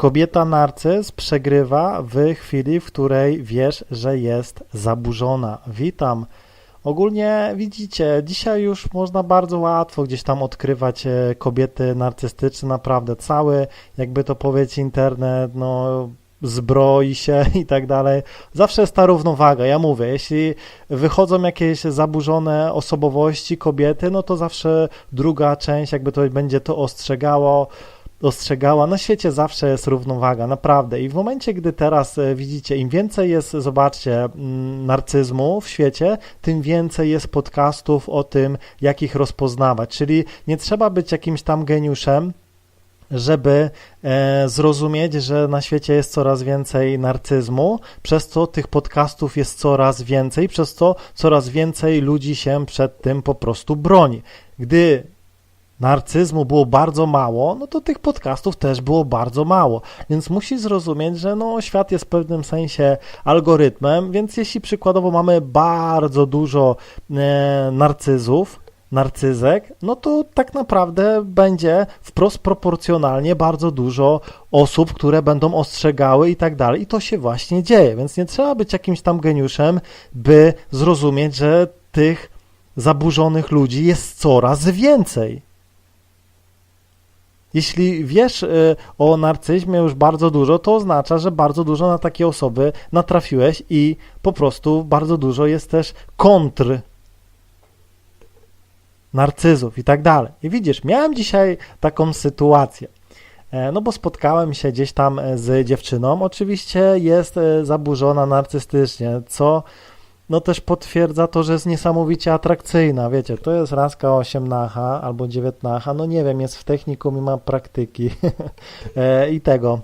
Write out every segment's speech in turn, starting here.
Kobieta narcyz przegrywa w chwili, w której wiesz, że jest zaburzona. Witam. Ogólnie widzicie, dzisiaj już można bardzo łatwo gdzieś tam odkrywać e, kobiety narcystyczne, naprawdę cały, jakby to powiedzieć, internet, no zbroi się i tak dalej. Zawsze jest ta równowaga. Ja mówię, jeśli wychodzą jakieś zaburzone osobowości kobiety, no to zawsze druga część jakby to będzie to ostrzegało, ostrzegała. Na świecie zawsze jest równowaga, naprawdę. I w momencie, gdy teraz e, widzicie, im więcej jest, zobaczcie, mm, narcyzmu w świecie, tym więcej jest podcastów o tym, jak ich rozpoznawać. Czyli nie trzeba być jakimś tam geniuszem, żeby e, zrozumieć, że na świecie jest coraz więcej narcyzmu, przez co tych podcastów jest coraz więcej, przez co coraz więcej ludzi się przed tym po prostu broni. Gdy narcyzmu było bardzo mało, no to tych podcastów też było bardzo mało. Więc musi zrozumieć, że no, świat jest w pewnym sensie algorytmem, więc jeśli przykładowo mamy bardzo dużo e, narcyzów, narcyzek, no to tak naprawdę będzie wprost proporcjonalnie bardzo dużo osób, które będą ostrzegały i tak dalej. I to się właśnie dzieje, więc nie trzeba być jakimś tam geniuszem, by zrozumieć, że tych zaburzonych ludzi jest coraz więcej. Jeśli wiesz y, o narcyzmie już bardzo dużo, to oznacza, że bardzo dużo na takie osoby natrafiłeś i po prostu bardzo dużo jest też kontr narcyzów i tak dalej. I widzisz, miałem dzisiaj taką sytuację. E, no bo spotkałem się gdzieś tam z dziewczyną. Oczywiście jest e, zaburzona narcystycznie, co no też potwierdza to, że jest niesamowicie atrakcyjna. Wiecie, to jest raska 18 albo 19, no nie wiem, jest w technikum i ma praktyki i tego.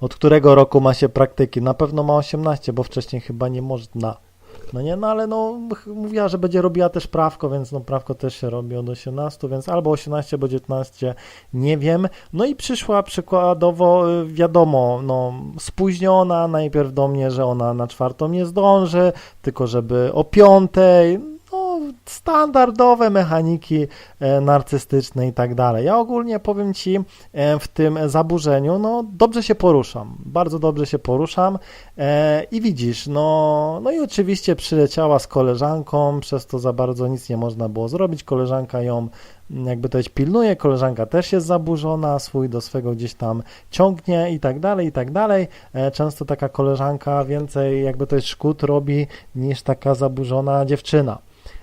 Od którego roku ma się praktyki? Na pewno ma 18, bo wcześniej chyba nie można. No nie, no ale no mówiła, że będzie robiła też prawko, więc no prawko też się robi od 18, więc albo 18, albo 19, nie wiem. No i przyszła przykładowo, y, wiadomo, no spóźniona, najpierw do mnie, że ona na czwartą nie zdąży, tylko żeby o piątej, standardowe mechaniki e, narcystyczne i tak dalej. Ja ogólnie powiem Ci e, w tym zaburzeniu, no dobrze się poruszam, bardzo dobrze się poruszam e, i widzisz, no, no i oczywiście przyleciała z koleżanką, przez to za bardzo nic nie można było zrobić, koleżanka ją jakby to pilnuje, koleżanka też jest zaburzona, swój do swego gdzieś tam ciągnie i tak dalej, i tak dalej. Często taka koleżanka więcej jakby to jest szkód robi niż taka zaburzona dziewczyna.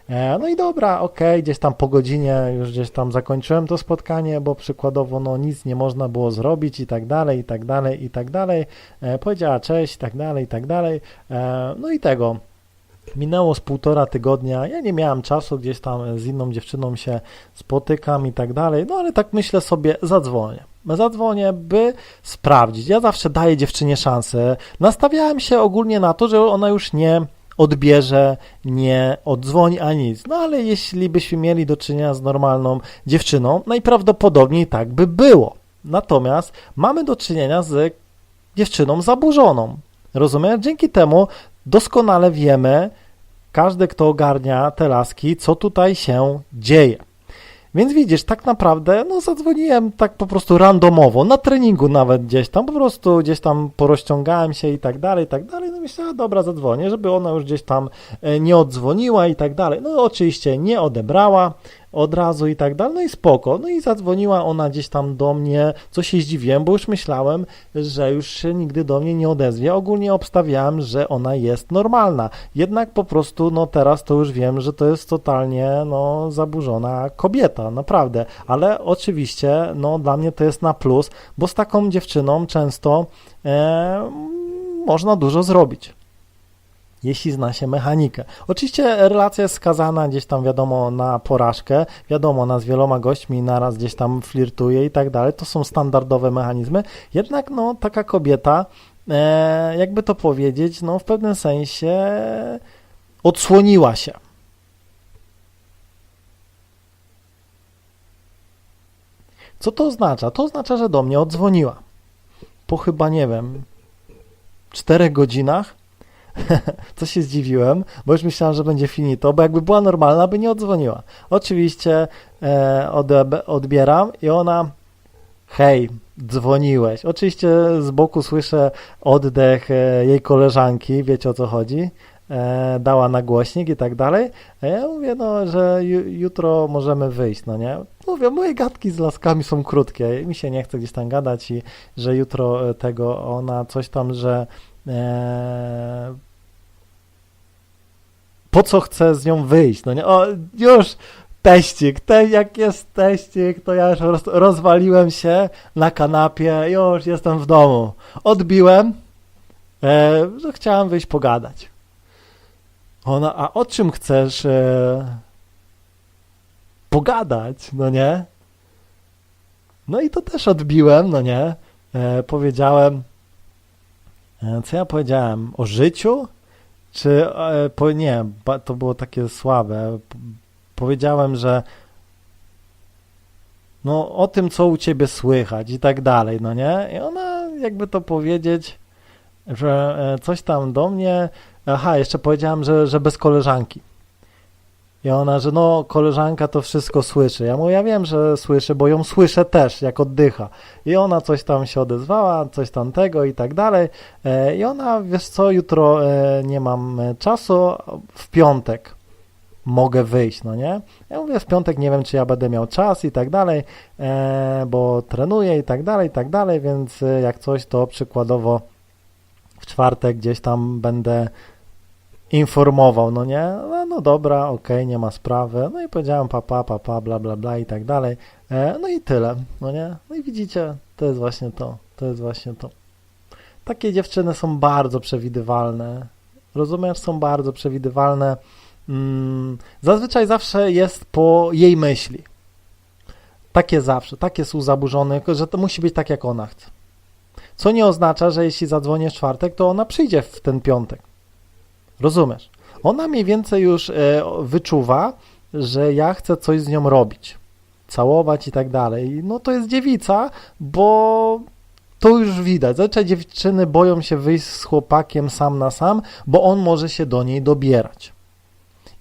E, no i dobra, okej, okay, gdzieś tam po godzinie już gdzieś tam zakończyłem to spotkanie, bo przykładowo no nic nie można było zrobić i tak dalej, i tak dalej, i tak dalej. E, powiedziała cześć, i tak dalej, i tak dalej. E, no i tego. Minęło z półtora tygodnia, ja nie miałem czasu, gdzieś tam z inną dziewczyną się spotykam i tak dalej, no ale tak myślę sobie, zadzwonię. Zadzwonię, by sprawdzić. Ja zawsze daję dziewczynie szansę. Nastawiałem się ogólnie na to, że ona już nie odbierze, nie odzwoni ani nic. No ale jeśli byśmy mieli do czynienia z normalną dziewczyną, najprawdopodobniej tak by było. Natomiast mamy do czynienia z dziewczyną zaburzoną. Rozumiem? Dzięki temu doskonale wiemy, każdy, kto ogarnia te laski, co tutaj się dzieje. Więc widzisz, tak naprawdę, no zadzwoniłem tak po prostu randomowo, na treningu nawet gdzieś tam, po prostu gdzieś tam porozciągałem się i tak dalej, i tak dalej, no myślałem, dobra, zadzwonię, żeby ona już gdzieś tam e, nie odzwoniła i tak dalej. No oczywiście nie odebrała, od razu i tak dalej, no i spoko. No i zadzwoniła ona gdzieś tam do mnie, co się zdziwiłem, bo już myślałem, że już się nigdy do mnie nie odezwie. Ogólnie obstawiałem, że ona jest normalna. Jednak po prostu, no teraz to już wiem, że to jest totalnie, no, zaburzona kobieta, naprawdę. Ale oczywiście, no, dla mnie to jest na plus, bo z taką dziewczyną często e, można dużo zrobić jeśli zna się mechanikę. Oczywiście relacja jest skazana gdzieś tam, wiadomo, na porażkę, wiadomo, ona z wieloma gośćmi naraz gdzieś tam flirtuje i tak dalej, to są standardowe mechanizmy, jednak no, taka kobieta, e, jakby to powiedzieć, no w pewnym sensie odsłoniła się. Co to oznacza? To oznacza, że do mnie odzwoniła. Po chyba, nie wiem, czterech godzinach co się zdziwiłem, bo już myślałem, że będzie finito, bo jakby była normalna, by nie odzwoniła. Oczywiście e, odbieram i ona hej, dzwoniłeś. Oczywiście z boku słyszę oddech e, jej koleżanki, wiecie o co chodzi. E, dała na głośnik i tak dalej. A ja mówię, no, że ju, jutro możemy wyjść, no nie? Mówię, moje gadki z laskami są krótkie, mi się nie chce gdzieś tam gadać i że jutro e, tego ona coś tam, że e, po co chce z nią wyjść, no nie? O, już teścik, te, jak jest teścik, to ja już roz, rozwaliłem się na kanapie, już jestem w domu. Odbiłem, e, że chciałem wyjść pogadać. Ona, a o czym chcesz e, pogadać, no nie? No i to też odbiłem, no nie? E, powiedziałem, e, co ja powiedziałem? O życiu? Czy, e, po, nie, to było takie słabe. Powiedziałem, że no o tym, co u ciebie słychać i tak dalej, no nie? I ona, jakby to powiedzieć, że e, coś tam do mnie, aha, jeszcze powiedziałem, że, że bez koleżanki. I ona, że no, koleżanka to wszystko słyszy. Ja mówię, ja wiem, że słyszy, bo ją słyszę też, jak oddycha. I ona coś tam się odezwała, coś tam tego i tak dalej. E, I ona, wiesz co, jutro e, nie mam e, czasu, w piątek mogę wyjść, no nie? Ja mówię, w piątek nie wiem, czy ja będę miał czas i tak dalej, bo trenuję i tak dalej, i tak dalej, więc jak coś, to przykładowo w czwartek gdzieś tam będę informował, no nie? No, no dobra, okej, nie ma sprawy. No i powiedziałem papa, papa, bla, bla, bla i tak dalej. E, no i tyle, no nie? No i widzicie, to jest właśnie to, to jest właśnie to. Takie dziewczyny są bardzo przewidywalne. Rozumiesz? Są bardzo przewidywalne. Mm, zazwyczaj zawsze jest po jej myśli. Takie zawsze, tak jest u zaburzonych, że to musi być tak, jak ona chce. Co nie oznacza, że jeśli zadzwonię w czwartek, to ona przyjdzie w ten piątek. Rozumiesz? Ona mniej więcej już e, wyczuwa, że ja chcę coś z nią robić, całować i tak dalej. No to jest dziewica, bo to już widać. Zazwyczaj dziewczyny boją się wyjść z chłopakiem sam na sam, bo on może się do niej dobierać.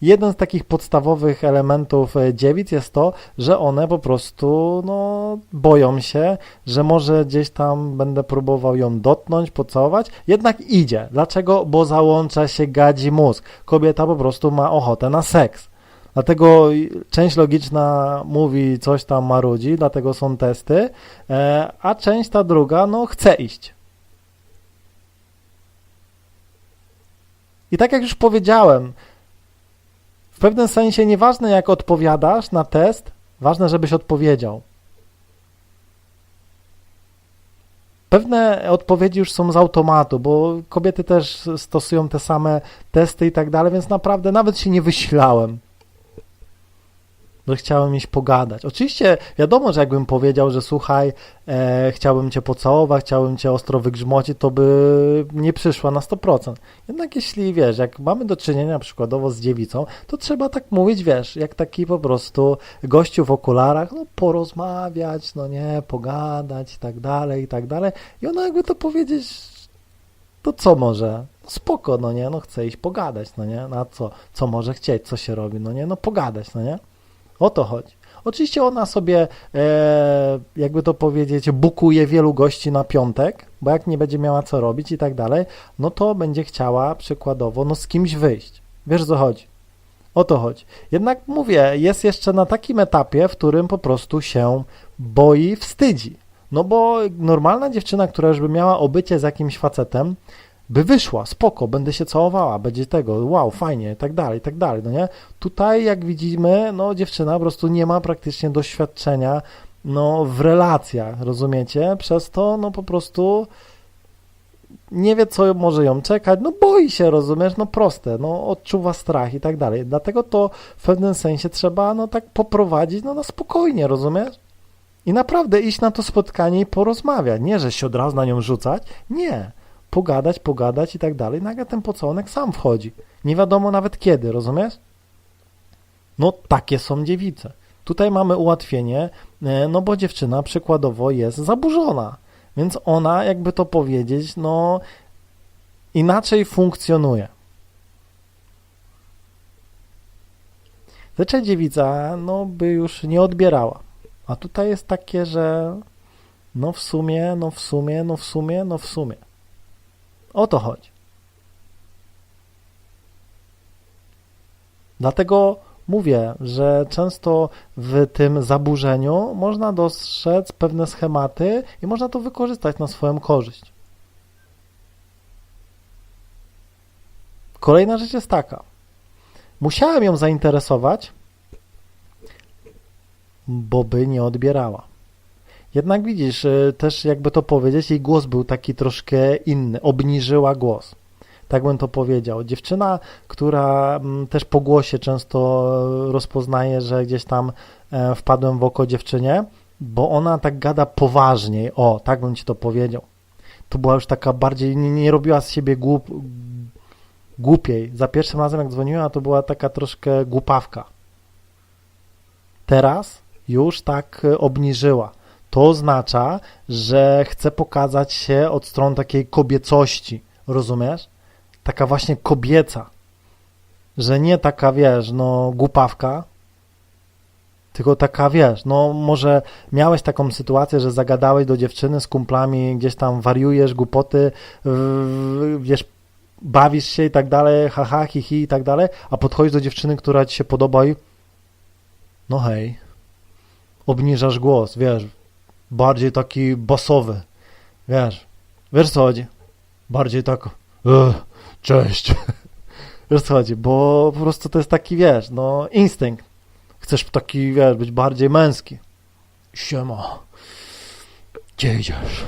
Jeden z takich podstawowych elementów e, dziewic jest to, że one po prostu no, boją się, że może gdzieś tam będę próbował ją dotknąć, pocałować, jednak idzie. Dlaczego? Bo załącza się gadzi mózg. Kobieta po prostu ma ochotę na seks. Dlatego część logiczna mówi coś tam marudzi, dlatego są testy, e, a część ta druga no chce iść. I tak jak już powiedziałem, w pewnym sensie nieważne jak odpowiadasz na test, ważne żebyś odpowiedział. Pewne odpowiedzi już są z automatu, bo kobiety też stosują te same testy i tak dalej, więc naprawdę nawet się nie wyślałem że chciałem iść pogadać. Oczywiście wiadomo, że jakbym powiedział, że słuchaj, e, chciałbym cię pocałować, chciałbym cię ostro wygrzmocić, to by nie przyszła na 100%. Jednak jeśli, wiesz, jak mamy do czynienia przykładowo z dziewicą, to trzeba tak mówić, wiesz, jak taki po prostu gościu w okularach, no porozmawiać, no nie, pogadać i tak dalej, i tak dalej. I ona jakby to powiedzieć, to co może? No spoko, no nie, no chce iść pogadać, no nie, na co, co może chcieć, co się robi, no nie, no pogadać, no nie. O to chodzi. Oczywiście ona sobie, e, jakby to powiedzieć, bukuje wielu gości na piątek, bo jak nie będzie miała co robić i tak dalej, no to będzie chciała przykładowo no z kimś wyjść. Wiesz co chodzi? O to chodzi. Jednak mówię, jest jeszcze na takim etapie, w którym po prostu się boi, wstydzi. No bo normalna dziewczyna, która już by miała obycie z jakimś facetem, by wyszła, spoko, będę się całowała, będzie tego, wow, fajnie, tak dalej, tak dalej, no nie? Tutaj, jak widzimy, no dziewczyna po prostu nie ma praktycznie doświadczenia, no, w relacjach, rozumiecie? Przez to, no, po prostu nie wie, co może ją czekać, no, boi się, rozumiesz? No, proste, no, odczuwa strach i tak dalej. Dlatego to w pewnym sensie trzeba, no, tak poprowadzić, no, na spokojnie, rozumiesz? I naprawdę iść na to spotkanie i porozmawiać. Nie, że się od razu na nią rzucać. Nie pogadać, pogadać i tak dalej. Nagle ten pocałunek sam wchodzi. Nie wiadomo nawet kiedy, rozumiesz? No takie są dziewice. Tutaj mamy ułatwienie, e, no bo dziewczyna przykładowo jest zaburzona, więc ona, jakby to powiedzieć, no inaczej funkcjonuje. Zazwyczaj dziewica, no by już nie odbierała. A tutaj jest takie, że No w sumie, no w sumie, no w sumie, no w sumie. O to chodzi. Dlatego mówię, że często w tym zaburzeniu można dostrzec pewne schematy i można to wykorzystać na swoją korzyść. Kolejna rzecz jest taka. Musiałem ją zainteresować, bo by nie odbierała. Jednak widzisz, y, też jakby to powiedzieć, jej głos był taki troszkę inny, obniżyła głos. Tak bym to powiedział. Dziewczyna, która mm, też po głosie często rozpoznaje, że gdzieś tam e, wpadłem w oko dziewczynie, bo ona tak gada poważniej. O, tak bym ci to powiedział. To była już taka bardziej, nie, nie robiła z siebie głup, głupiej. Za pierwszym razem, jak dzwoniła, to była taka troszkę głupawka. Teraz już tak e, obniżyła. To oznacza, że chce pokazać się od strony takiej kobiecości, rozumiesz? Taka właśnie kobieca, że nie taka, wiesz, no głupawka, tylko taka, wiesz, no może miałeś taką sytuację, że zagadałeś do dziewczyny z kumplami, gdzieś tam wariujesz, głupoty, wiesz, bawisz się i tak dalej, haha, hi, hi i tak dalej, a podchodzisz do dziewczyny, która ci się podoba i no hej, obniżasz głos, wiesz, bardziej taki basowy, wiesz, wiesz co chodzi, bardziej tak, "Ech, cześć, wiesz co chodzi, bo po prostu to jest taki, wiesz, no instynkt, chcesz taki, wiesz, być bardziej męski, siema, gdzie idziesz,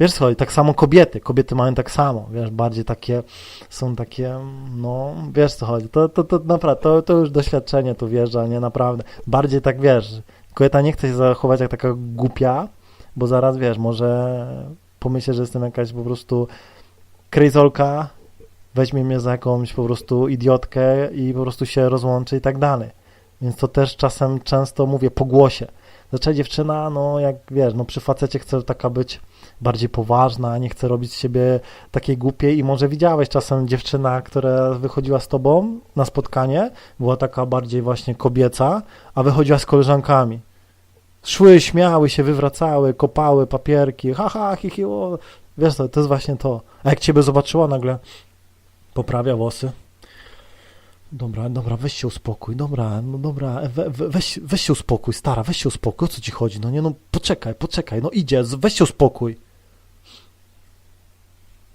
wiesz co chodzi, tak samo kobiety, kobiety mają tak samo, wiesz, bardziej takie, są takie, no, wiesz co chodzi, to, to, to naprawdę, to, to już doświadczenie tu wjeżdża, nie, naprawdę, bardziej tak, wiesz, kobieta nie chce się zachować jak taka głupia, bo zaraz, wiesz, może pomyśleć, że jestem jakaś po prostu kryzolka, weźmie mnie za jakąś po prostu idiotkę i po prostu się rozłączy i tak dalej. Więc to też czasem często mówię po głosie. Zazwyczaj dziewczyna, no jak wiesz, no przy facecie chce taka być bardziej poważna, nie chce robić z siebie takiej głupiej i może widziałeś czasem dziewczyna, która wychodziła z tobą na spotkanie, była taka bardziej właśnie kobieca, a wychodziła z koleżankami. Szły, śmiały się, wywracały, kopały papierki, haha, hi, hi, o. Wiesz co, to jest właśnie to. A jak ciebie zobaczyła, nagle poprawia włosy. Dobra, dobra, weź się uspokój, dobra, no dobra, we, we, weź, weź się uspokój, stara, weź się uspokój, o co ci chodzi? No nie, no poczekaj, poczekaj, no idzie, weź się uspokój.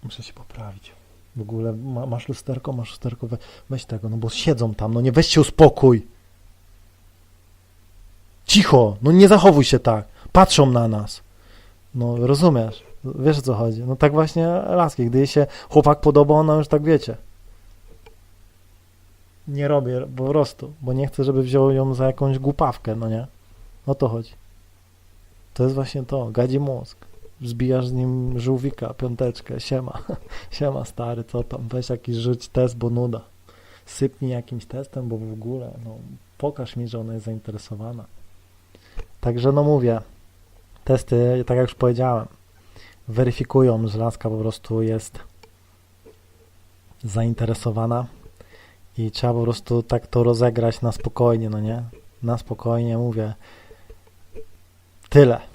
Muszę się poprawić. W ogóle ma, masz lusterko, masz lusterko, we, weź tego, no bo siedzą tam, no nie, weź się uspokój. Cicho, no nie zachowuj się tak, patrzą na nas. No rozumiesz, wiesz o co chodzi. No tak właśnie laski, gdy jej się chłopak podoba, ona już tak wiecie. Nie robię po prostu, bo nie chcę, żeby wziął ją za jakąś głupawkę, no nie? O to chodzi. To jest właśnie to, gadzi mózg. Zbijasz z nim żółwika, piąteczkę, siema, siema stary, co tam, weź jakiś rzuć test, bo nuda. Sypnij jakimś testem, bo w ogóle, no pokaż mi, że ona jest zainteresowana. Także no mówię, testy, tak jak już powiedziałem, weryfikują, że laska po prostu jest zainteresowana i trzeba po prostu tak to rozegrać na spokojnie, no nie? Na spokojnie mówię. Tyle.